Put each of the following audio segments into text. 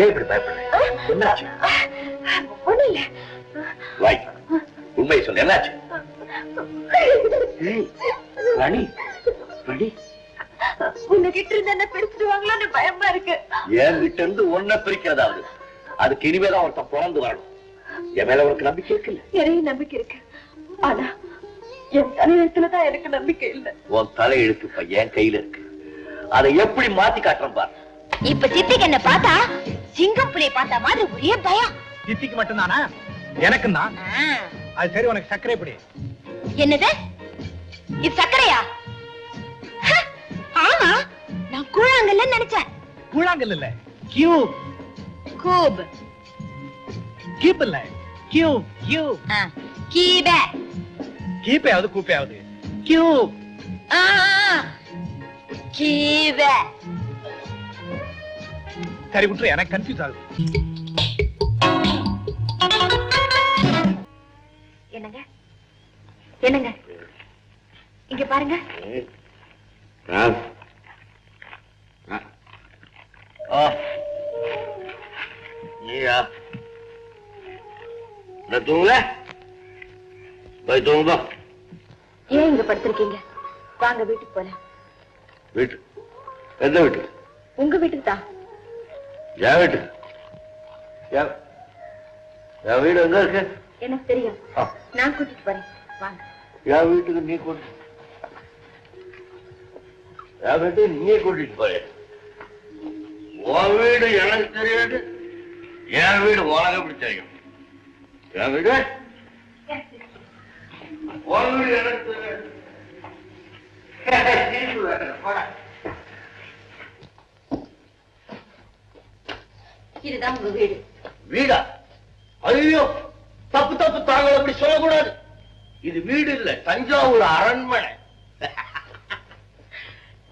ஏன் இப்படி பயப்படுற? என்னாச்சு? ஒண்ணு இல்ல வாய். உண்மையை சொல்லு. என்னாச்சு? ராணி ராணி உங்ககிட்ட இருந்து என்ன பிரிச்சுடுவாங்களோன்னு பயமா இருக்கு. என்கிட்ட இருந்து ஒன்ன பிரிக்கிறதாவது? அதுக்கு இனிமேதான் ஒருத்தன் பிறந்து வரணும். என் மேல உனக்கு நம்பிக்கை இருக்குல்ல? நிறைய நம்பிக்கை இருக்கு. ஆனா என் தலையெழுத்துலதான் எனக்கு நம்பிக்கை இல்ல. உன் தலையெழுத்து என் கையில இருக்கு. அதை எப்படி மாத்தி காட்டுறேன் பாரு. இப்ப சித்திக்கு என்ன பார்த்தா சிங்கம் புலியை பார்த்த மாதிரி ஒரே பயம். சித்திக்கு மட்டும்தானா? எனக்கும் தான் அது சரி உனக்கு சர்க்கரை எப்படி என்னது? இது சர்க்கரையா? ஆமா நான் கூழாங்கல்ல நினைச்சேன். கூழாங்கல் இல்ல கியூ கூப். கீப் இல்ல கியூ கியூ ஆ, கீப. கீப்பையாவது. கூப்பையாவது கியூ ஆ, கீப. சரி விட்டுரு எனக்கு கன்ஃபியூஸ் ஆகுது. என்னங்க? என்னங்க? இங்க பாருங்க. நீயா? தூங்கல? போய் தூங்குப்பா ஏன் இங்க படுத்திருக்கீங்க? வாங்க வீட்டுக்கு போலாம். வீட்டு எந்த வீட்டு? உங்க வீட்டுக்கு தான். என் வீட்டு என் வீடு எங்க இருக்கு? எனக்கு தெரியும். நான் கூட்டிட்டு போறேன். வாங்க. என் வீட்டுக்கு நீ கூட்டு. என் வீட்டுக்கு நீ கூட்டிட்டு போய உன் வீடு எனக்கு தெரியாது. என் வீடு உனக்கு எப்படி தெரியும்? என் வீடு? உன் வீடு எனக்கு தெரியாது. போடா. இதுதான் உங்க வீடு. வீடா? ஐயோ தப்பு தப்பு தாங்கள் அப்படி சொல்லக்கூடாது. இது வீடு இல்ல தஞ்சாவூர் அரண்மனை.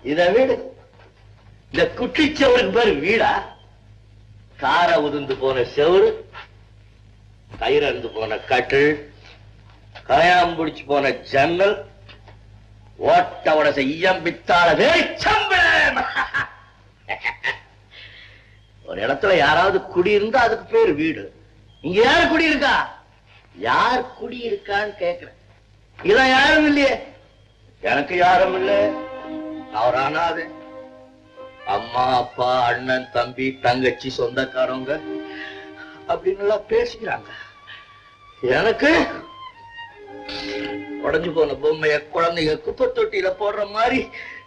இத வீடு. இந்த குட்டிச்சவருக்கு பேர் வீடா? கார உதிர்ந்து போன செவுரு கயிறந்து போன கட்டில் கயாம் பிடிச்சு போன ஜன்னல் ஓட்ட உடச ஈயம் பித்தாள வேச்சம்பளம் ஒரு இடத்துல யாராவது குடியிருந்தா அதுக்கு பேரு வீடு. இங்க யாரு குடியிருக்கா? யார் குடியிருக்கான்னு கேக்குறேன். இதான் யாரும் இல்லையே. எனக்கு யாரும் இல்ல. அவர் அனாதை அம்மா அப்பா அண்ணன் தம்பி தங்கச்சி சொந்தக்காரவங்க அப்படின்னு எல்லாம் பேசிக்கிறாங்க. எனக்கு உடஞ்சு போன பொம்மைய குழந்தைங்க குப்பை தொட்டியில போடுற மாதிரி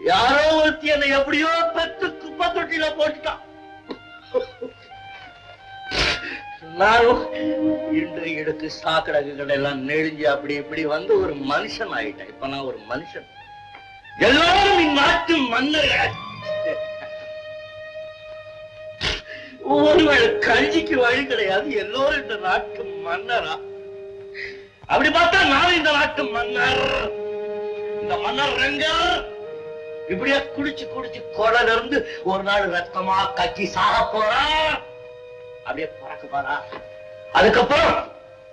யாரோ ஒருத்தி என்னை எப்படியோ பெத்து குப்பை தொட்டியில போட்டுட்டான் நானும் இன்று எடுத்து சாக்கடகுகள் எல்லாம் நெழிஞ்சு அப்படி இப்படி வந்து ஒரு மனுஷன் ஆயிட்டேன். இப்ப நான் ஒரு மனுஷன். எல்லாரும் இந்நாட்டு மன்னர்கள். ஒருவேளை கல்விக்கு வழி கிடையாது. எல்லோரும் இந்த நாட்டு மன்னரா. அப்படி பார்த்தா நானும் இந்த நாட்டு மன்னர். இந்த மன்னர் ரங்க இப்படியா குடிச்சு குடிச்சு கொடல இருந்து ஒரு நாள் ரத்தமா கக்கி சாக போறான். அப்படியே பறக்க போறா. அதுக்கப்புறம்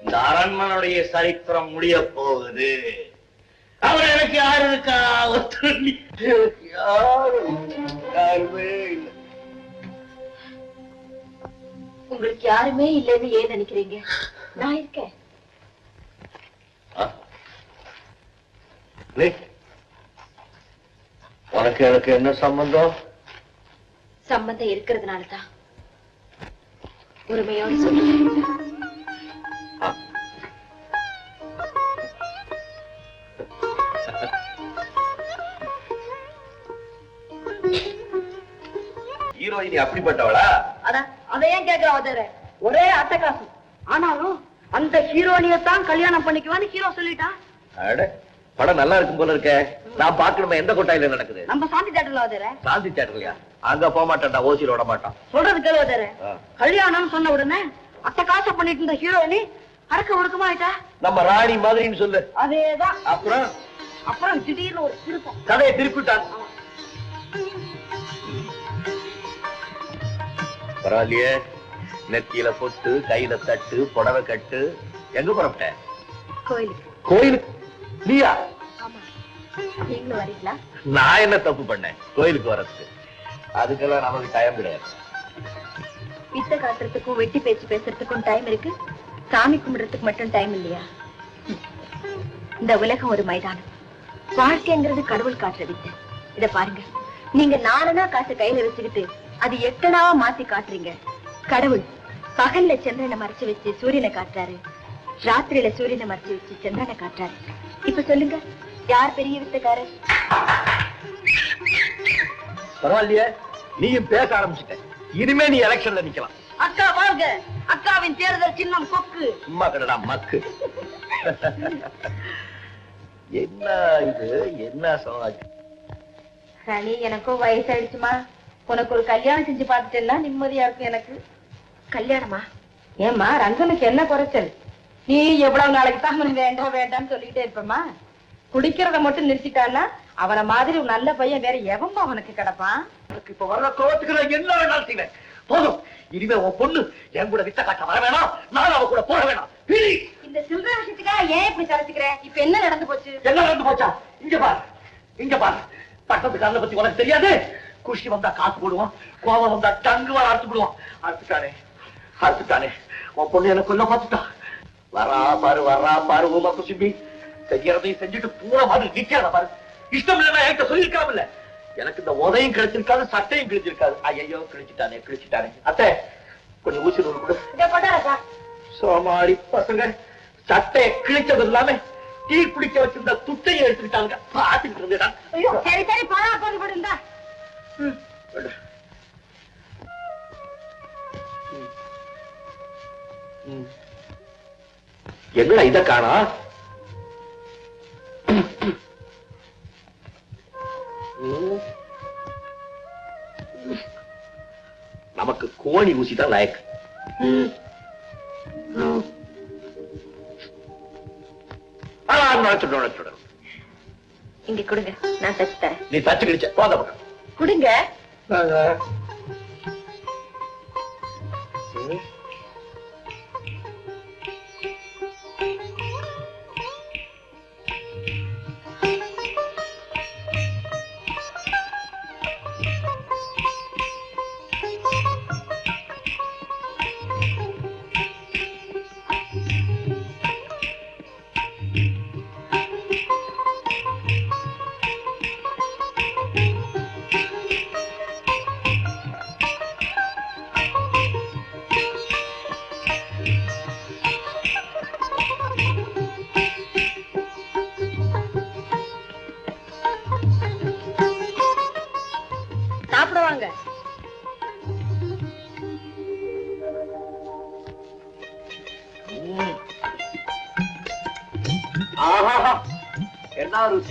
இந்த அரண்மனுடைய சரித்திரம் முடிய போகுது. அவர் எனக்கு யாரு இருக்கா யாரும் இல்லை. உங்களுக்கு யாருமே இல்லைன்னு ஏன் நினைக்கிறீங்க? நான் இருக்கேன்? உனக்கு எனக்கு என்ன சம்பந்தம்? சம்பந்தம் இருக்கிறதுனால தான் உரிமையோடு சொல்லுங்க ஹீரோயினி அப்படிப்பட்டவளா? அதை ஏன் கேக்குற ஒரே அட்டகாசம் ஆனாலும் அந்த ஹீரோனிய தான் கல்யாணம் பண்ணிக்குவான்னு ஹீரோ சொல்லிட்டான். படம் நல்லா இருக்கும் போல இருக்கே. நான் பாக்கணுமா எந்த கொட்டாயில நடக்குது? நம்ம அவதார சாந்தி தேட்டர்லயா அங்க போக மாட்டான்டா ஓசியில் விட மாட்டான். சொல்றது கேளு அவதார ஆ. கல்யாணம் சொன்ன உடனே அட்டகாசம் பண்ணிட்டு இருந்த ஹீரோயினி அடக்க ஒடுக்கமா ஆயிட்டா? நம்ம ராணி மாதிரின்னு சொல்லு. அதேதான். அப்புறம்? அப்புறம் திடீர்னு ஒரு திருப்பம். கதையை திருப்பிட்டான் பரவாயில்லையே. நெத்தியில பொட்டு கையில தட்டு புடவை கட்டு. எங்க புறப்பட்ட? கோயிலுக்கு. கோயிலுக்கு. நீயா? ஆமா. நீங்களும் வரீங்களா? நான் என்ன தப்பு பண்ணேன்? கோயிலுக்கு வர்றதுக்கு. அதுக்கெல்லாம் நமக்கு டைம் கிடையாது. வித்த காட்டுறதுக்கும் வெட்டி பேச்சு பேசுறதுக்கும் டைம் இருக்கு. சாமி கும்பிடுறதுக்கு மட்டும் டைம் இல்லையா? இந்த உலகம் ஒரு மைதானம். வாழ்க்கைங்கிறது கடவுள் காட்டுற வித்தை. இத பாருங்க. நீங்க நாலனா காசு கையில வச்சுக்கிட்டு அது எட்டனாவா மாத்தி காட்டுறீங்க. கடவுள் பகல்ல சந்திரனை மறைச்சு வச்சு சூரியனை காட்டுறாரு. ராத்திரியில சூரியனை மறைச்சு வச்சு சந்திரனை காட்டுறாரு. இப்ப சொல்லுங்க யார் பெரிய வித்தக்காரர்? பரவாயில்லையே நீயும் பேச ஆரம்பிச்சிட்ட. இனிமே நீ எலெக்ஷன்ல நிக்கலாம். அக்கா வாழ்க அக்காவின் தேர்தல் சின்னம் கொக்கு. சும்மா கடடா மக்கு. என்ன இது? என்ன சமாஜ் ராணி எனக்கும் வயசாயிடுச்சுமா? உனக்கு ஒரு கல்யாணம் செஞ்சு பார்த்துட்டேன்னா நிம்மதியா இருக்கும் எனக்கு. கல்யாணமா? ஏம்மா ரங்கனுக்கு என்ன குறைச்சல்? நீ எவ்வளவு நாளைக்கு தான் வேண்டாம் வேண்டாம்னு சொல்லிக்கிட்டே இருப்பமா குடிக்கிறத மட்டும் நிறுத்திட்டான்னா அவன மாதிரி ஒரு நல்ல பையன் வேற எவன்பா அவனுக்கு கிடப்பான்? எனக்கு இப்ப வர்ற கோவத்துக்கு நான் என்ன வேணாலும் செய்வேன். போதும். இனிமே உன் பொண்ணு என் கூட வித்த காட்ட வர வேணாம். நான் அவ கூட போக வேணாம். இந்த சில்லற விஷயத்துக்காக ஏன் இப்படி கரைச்சிக்கிற இப்ப என்ன நடந்து போச்சு? என்ன நடந்து போச்சா? இங்க பார். இங்க பார். பட்டத்துக்காரனை பத்தி உனக்கு தெரியாது? குஷி வந்தா காசு போடுவான். கோவம் வந்தா டங்கு வர அறுத்து போடுவான் அறுத்துட்டானே. அறுத்துட்டானே. உன் பொண்ணு எனக்கு கொல்ல பார்த்துட்டான் வரா பாரு வரா பாரு ஊமா குசும்பி. செய்யறதையும் செஞ்சுட்டு பூரா மாதிரி நிக்கிறத பாரு. இஷ்டம் இல்லைன்னா என்கிட்ட சொல்லியிருக்காமல்ல எனக்கு இந்த உதயம் கிடைச்சிருக்காது சட்டையும் கிழிச்சிருக்காது. ஐயோ கிழிச்சிட்டானே கிழிச்சிட்டானே. அத்தை கொஞ்சம் ஊசி நூல் கொடு. சோமாரி பசங்க சட்டையை கிழிச்சது இல்லாம டீ குடிக்க வச்சிருந்த துட்டையை எடுத்துக்கிட்டாங்க பாத்துக்கிட்டு இருந்தேடா. ஐயோ சரி சரி பணா போது போடுந்தா என்னடா இத காணா? கோணி ஊசி தான் லாயக்கு. இங்க கொடுங்க நான் தச்சு தரேன் நீ தச்சு கிழிச்ச போத பக்கம் கொடுங்க.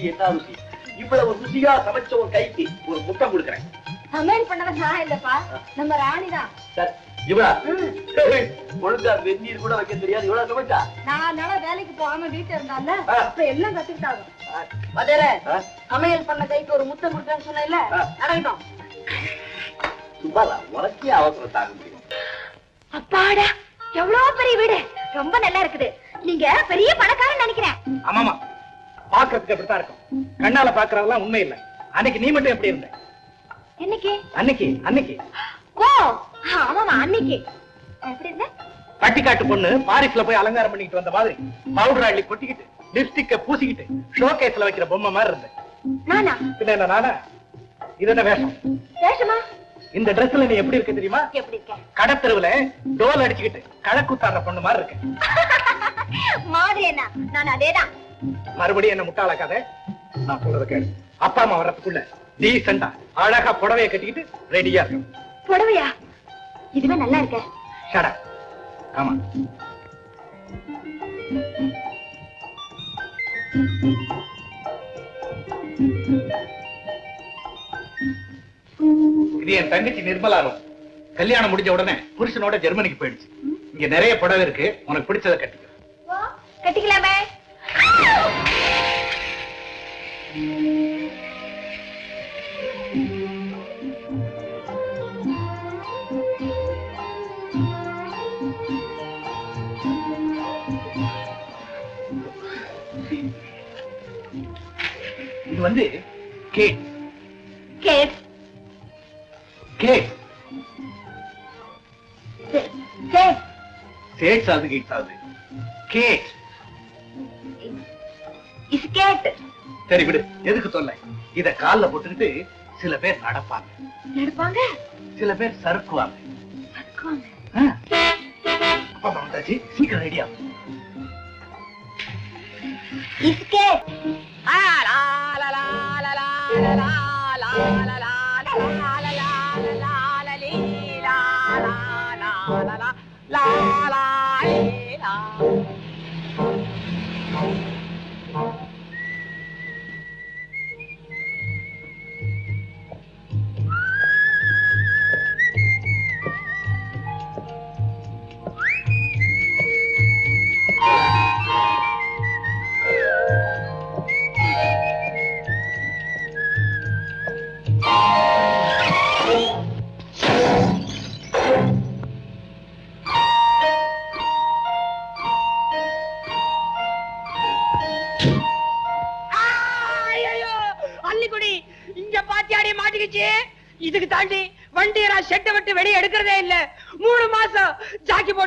ருசி என்ன ருசி இவ்வளவு ருசியா சமைச்ச ஒரு கைக்கு ஒரு முத்தம் கொடுக்குறேன். சமையல் பண்ணது நான் இல்லப்பா. நம்ம ராணிதான். சார் இவளா? ஒழுங்கா வெந்நீர் கூட வைக்க தெரியாது. இவ்வளவு சமைச்சா? நான் நாள வேலைக்கு போகாம வீட்டுல இருந்தால. அப்ப எல்லாம் கத்துக்கிட்டாங்க மதேர? சமையல் பண்ண கைக்கு ஒரு முத்தம் கொடுத்தேன்னு சொன்னேன்ல. நடக்கட்டும் சும்மாடா உனக்கே அவசரம் தாங்க முடியும். அப்பாடா எவ்வளவு பெரிய வீடு? ரொம்ப நல்லா இருக்குது. நீங்க பெரிய பணக்காரன் நினைக்கிறேன். ஆமாமா பாக்குறதுக்கு அப்படித்தான் இருக்கும். கண்ணால பாக்குறதெல்லாம் உண்மை இல்ல. அன்னைக்கு நீ மட்டும் எப்படி இருந்த? என்னைக்கு? அன்னைக்கு அன்னைக்கு. ஓ ஆமாமா அன்னைக்கு. எப்படி இருந்த? பட்டிக்காட்டு பொண்ணு பாரிஸ்ல போய் அலங்காரம் பண்ணிட்டு வந்த மாதிரி பவுடர் அள்ளி கொட்டிக்கிட்டு லிப்ஸ்டிக்க பூசிக்கிட்டு ஷோகேஸ்ல வைக்கிற பொம்மை மாதிரி இருந்தேன் நானா? பின்ன என்ன நானா? இது என்ன வேஷம்? வேஷமா? இந்த ட்ரெஸ்ல நீ எப்படி இருக்கு தெரியுமா? எப்படி இருக்க? கடத்தெருவுல டோல் அடிச்சுக்கிட்டு கழக்குத்தாடுற பொண்ணு மாதிரி இருக்கு. மாதிரி என்ன? நான் அதேதான். மறுபடியும் என்ன முட்டாளாக்காத? நான் சொல்றத கேளு. அப்பா அம்மா வர்றதுக்குள்ள டீசெண்டா அழகா புடவைய கட்டிக்கிட்டு ரெடியா இருக்கும் புடவையா? இதுவே நல்லா இருக்க. ஷடா ஆமா இது என் தங்கச்சி நிர்மலாரும் கல்யாணம் முடிஞ்ச உடனே புருஷனோட ஜெர்மனிக்கு போயிடுச்சு. இங்க நிறைய புடவை இருக்கு. உனக்கு பிடிச்சத கட்டிக்க கட்டிக்கலாமே. இது வந்து கேட் கேட் கேட் டேட் சேட்ஸ் அது கிட்ஸ் அது கேட். இஸ்கேட் சரி விடு எதுக்கு தொல்லை? இத கால்ல போட்டுக்கிட்டு சில பேர் நடப்பாங்க. நடப்பாங்க? சில பேர் சறுக்குவாங்க. சறுக்குவாங்க? ஆ. அப்பா வந்தாச்சு சீக்கிரம் ரெடியா இஸ்கேட் ஐயோ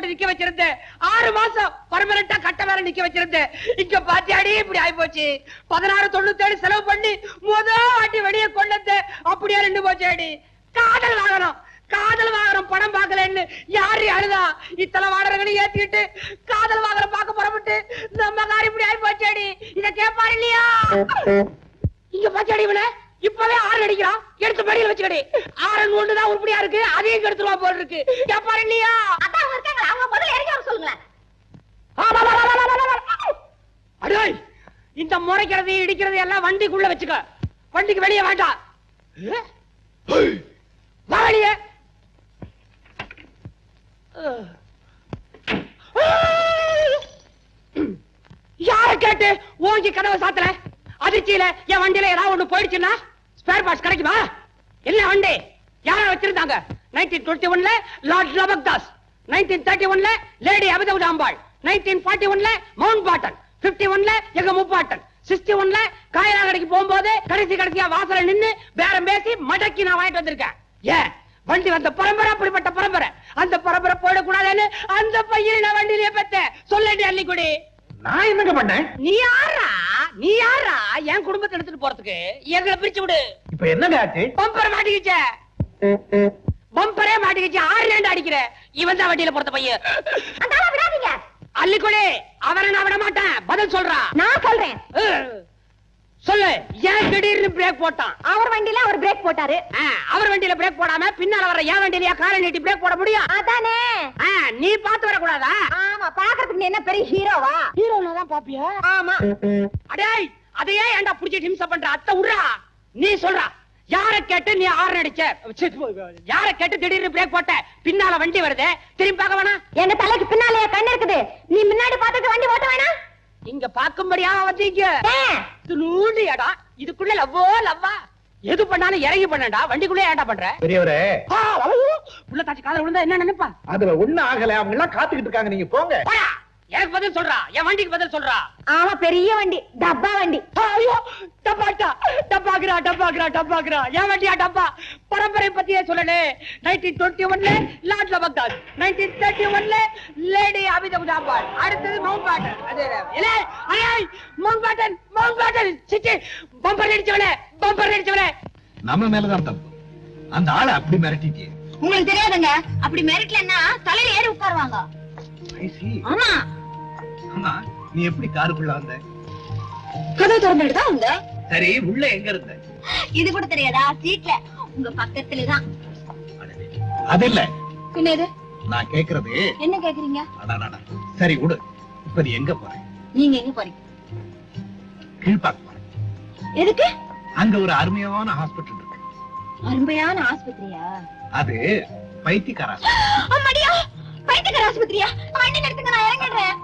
போட்டு நிக்க வச்சிருந்தேன். ஆறு மாசம் பர்மனண்டா கட்ட வேற நிக்க வச்சிருந்தேன். இங்க பாத்தியாடி இப்படி ஆயி போச்சு பதினாறு தொண்ணூத்தேழு செலவு பண்ணி முத வாட்டி வெளியே கொண்டு அப்படியே ரெண்டு போச்சாடி காதல் வாகனம். காதல் வாகனம் படம் பார்க்கலன்னு யாரு அழுதா? இத்தனை வாடகைன்னு ஏத்திக்கிட்டு காதல் வாகனம் பார்க்க புறப்பட்டு நம்ம காரி இப்படி ஆயி போச்சாடி இத கேப்பாரு இல்லையா? இங்க பாச்சாடி இவனை. இப்பவே ஆறு அடிக்கிறான். எடுத்து படியில் வச்சுக்கடி. ஆறன் ஒண்ணுதான் உருப்படியா இருக்கு. அதையும் கெடுத்துருவா போல் இருக்கு. கேப்பாரு இல்லையா அதான் இருக்காங்க அவங்க முதல்ல இறங்கி வர சொல்லுங்களேன்? அடேய் இந்த முறைக்கிறது இடிக்கிறது எல்லாம் வண்டிக்குள்ள வச்சுக்க. வண்டிக்கு வெளியே வேண்டாம் வெளியே. யார கேட்டு ஓங்கி கதவை சாத்தல அதிர்ச்சியில என் வண்டியில ஏதாவது ஒண்ணு போயிடுச்சுன்னா ஸ்பேர் பார்ட்ஸ் கிடைக்குமா? என்ன வண்டி? யார வச்சிருந்தாங்க. நைன்டீன் டுவெண்ட்டி ஒன்ல lord Labak Das nineteen thirty ஒன்ல லேடி அபிதவுட் அம்பாள் நைன்டீன் ஃபார்ட்டி ஒன்ல மவுண்ட் பாட்டன் பிப்டி ஒன்ல எங்க முப்பாட்டன் சிக்ஸ்டி ஒன்ல காயரா கடைக்கு போகும்போது கடைசி கடைசியா வாசல நின்னு பேரம் பேசி மடக்கி நான் வாங்கிட்டு வந்திருக்கேன். ஏன்? வண்டி வந்த பரம்பரை அப்படிப்பட்ட பரம்பரை. அந்த பரம்பரை போயிடக்கூடாதுன்னு அந்த பையனை நான் வண்டியிலேயே பெத்தேன் சொல்லி அள்ளிக்குடி. நான் என்னங்க பண்ணேன்? நீ யாரா நீ யாரா என் குடும்பத்தை எடுத்துட்டு போறதுக்கு எங்களை பிரிச்சு விடு. இப்ப என்னங்க ஆச்சு? பம்பர் மாட்டிக்கிச்ச. பம்பரே மாட்டிக்கிச்சு. ஆறு ரெண்டு அடிக்கிற. இவன் தான் வண்டியில பொறுத்த பையன். அந்த ஆளை விடாதீங்க. அள்ளிக்கொடி. அவரை நான் விட மாட்டேன் பதில் சொல்றா. நான் சொல்றேன். சொல்லு. ஏன் திடீர்னு பிரேக் போட்டான்? அவர் வண்டியில அவர் பிரேக் போட்டாரு. அவர் வண்டியில பிரேக் போடாம பின்னால வர என் வண்டியிலயா காலை நீட்டி பிரேக் போட முடியும்? அதானே. நீ பாத்து வரக்கூடாதா? ஆமா பாக்குறதுக்கு நீ என்ன பெரிய ஹீரோவா? ஹீரோல தான் பாப்பியா? ஆமா. அடேய் அதையே ஏன்டா புடிச்சு ஹிம்சை பண்ற? அத்தை உட்றா. நீ சொல்றா. யார கேட்டு நீ ஆறு அடிச்ச? ச்சே, யார கேட்டு திடீர்னு பிரேக் போட்ட? பின்னால வண்டி வருதே. திரும்பி பார்க்க வேணாம். எங்க தலைக்கு பின்னாலேயே கண்ணு இருக்குது. நீ முன்னாடி பார்த்துட்டு வண்டி ஓட்ட வேணாம். இங்க பாக்கும்படியா வந்தீங்க? நூண்டு இடம் இதுக்குள்ள லவ்வோ லவ்வா? எது பண்ணாலும் இறங்கி பண்ணடா வண்டிக்குள்ளே ஏன்டா பண்ற? பெரியவரே. உள்ள தாச்சி காதல் விழுந்தா என்ன நினைப்பா? அதுல ஒண்ணு ஆகல அவங்க எல்லாம் காத்துக்கிட்டு இருக்காங்க நீங்க போங்க. எனக்கு பதில் சொல்றா? என் வண்டிக்கு பதில் சொல்றா? ஆமா பெரிய வண்டி டப்பா வண்டி. ஐயோ டப்பாட்டா டப்பாக்குறா டப்பாக்குறா டப்பாக்குறா. என் வண்டியா டப்பா? பரம்பரை பத்தியே சொல்லலே நைன்டீன் டுவெண்ட்டி ஒன்ல லாட்ல பக்தாஸ் நைன்டீன் தேர்ட்டி ஒன்ல லேடி அபித குஜாபால் அடுத்தது மவுண்ட் பேட்டன் அது இல்ல ஐய் மவுண்ட் பேட்டன் மவுண்ட் பேட்டன் சிச்சி பம்பர் அடிச்சவனே பம்பர் அடிச்சவனே நம்ம மேலதான் தப்பு. அந்த ஆளை அப்படி மிரட்டிட்டே உங்களுக்கு தெரியாதுங்க. அப்படி மெரிட்லன்னா தலையில ஏறி உட்காருவாங்க. ஆமா. ஆமா நீ எப்படி காருக்குள்ள வந்த? கதவு திறந்துட்டு தான் உங்க? சரி உள்ள எங்க இருந்த? இது கூட தெரியாதா? சீட்ல. உங்க பக்கத்துல தான் அடடே. அது இல்ல என்னது நான் கேக்குறது. என்ன கேக்குறீங்க? அடாடாடா. சரி விடு. இப்ப நீ எங்க போற? நீங்க எங்க போறீங்க? கீழ்பாக்க எதுக்கு? அங்க ஒரு அருமையான ஹாஸ்பிட்டல் இருக்கு. அருமையான ஆஸ்பத்திரியா? அது பைத்தியக்கார அம்மாடியா! பைத்தியக்கார ஆஸ்பத்திரியா? வண்டி நிறுத்துங்க நான் இறங்கிடுறேன்.